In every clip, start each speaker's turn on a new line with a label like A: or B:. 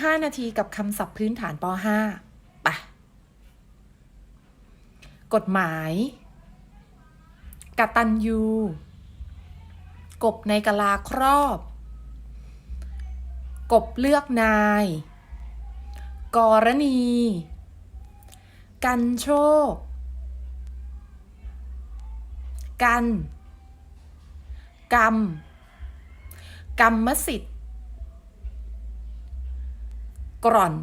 A: 5 นาทีกับคำศัพท์พื้นฐานป .5 ไปกฎหมาย กตัญญูกบในกะลาครอบ กบเลือกนาย กรณี กันโชค กัน กรรม กรรมสิทธิ์ กร่อน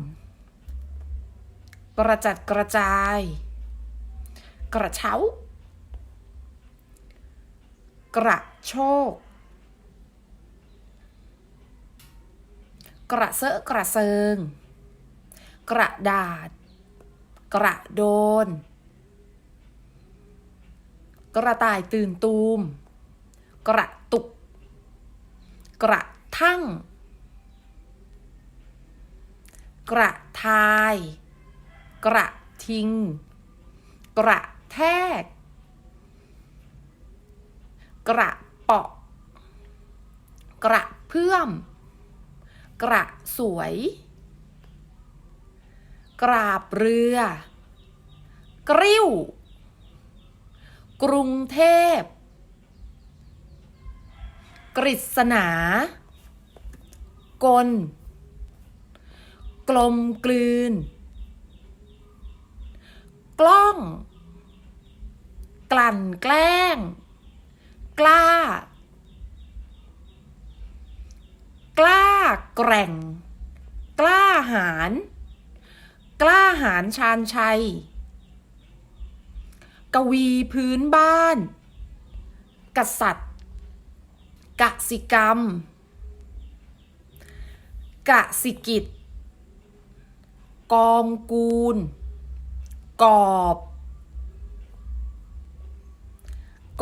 A: กระจัดกระจาย กระเช้า กระโชก กระเซอะกระเซิง กระดาษ กระโดน กระต่ายตื่นตูม กระตุก กระทั่ง กระทาย กระทิง กระแทก กระเปาะ กระเพื่อม กระสวย กราบเรือ กริ้ว กรุงเทพ กฤษณากล กลมกลืน กล้อง กลั่นแกล้ง กล้า กล้าแกร่ง กล้าหาญกล้าหาญชาญชัย กวีพื้นบ้าน กษัตริย์ กสิกรรม กสิกิจ กองกูล กอบ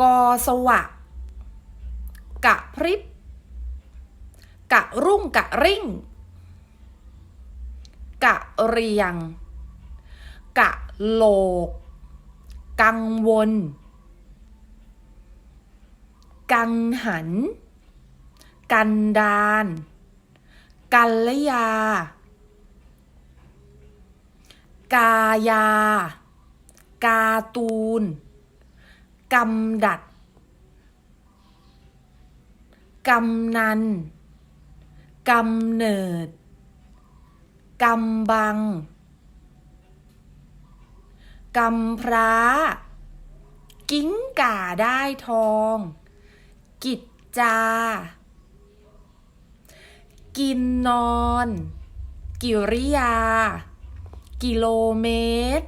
A: กอสวะ กะพริบ กะรุ่งกะริ่ง กะเรียง กะโลก กังวล กังหัน กันดานกัลยา กายา กาตูน กำดัด กำนัน กำเนิด กำบัง กำพร้า กิ้งก่าได้ทอง กิจจา กินนอน กิริยา กิโลเมตร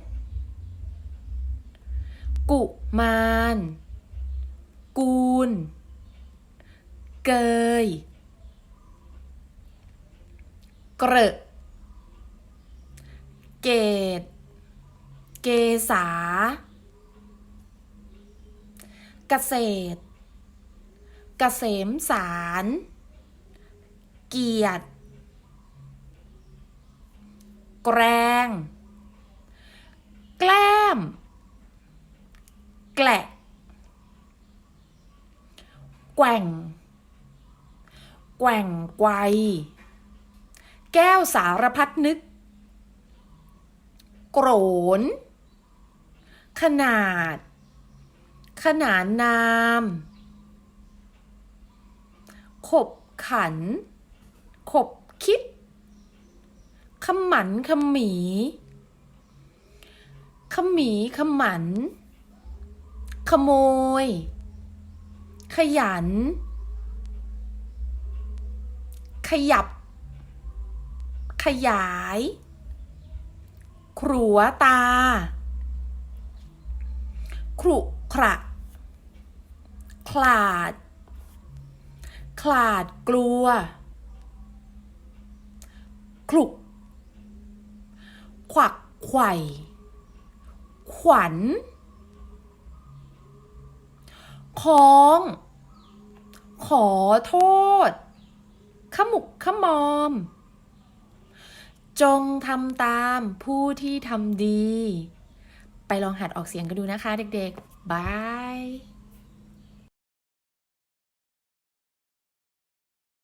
A: กุมาร กูล เกย เกรเกตเกษา เกษตร เกษมสาร เกียรติ แกรงแกล้ม แกละแกว่ง แกว่งไกวแก้วสารพัดนึก โกรน ขนาด ขนานนาม ขบขัน ขบคิด ขมันขมีขมีขมัน ขโมย ขยัน ขยับ ขยายขรัวตาขรุขระขลาดขลาดกลัว คลุก ขวักไขว่ขวัญคล้อง ขอโทษ ขมุกขมอม จงทำตามผู้ที่ทำดี ไปลองหัดออกเสียงกันดูนะคะเด็กๆ บาย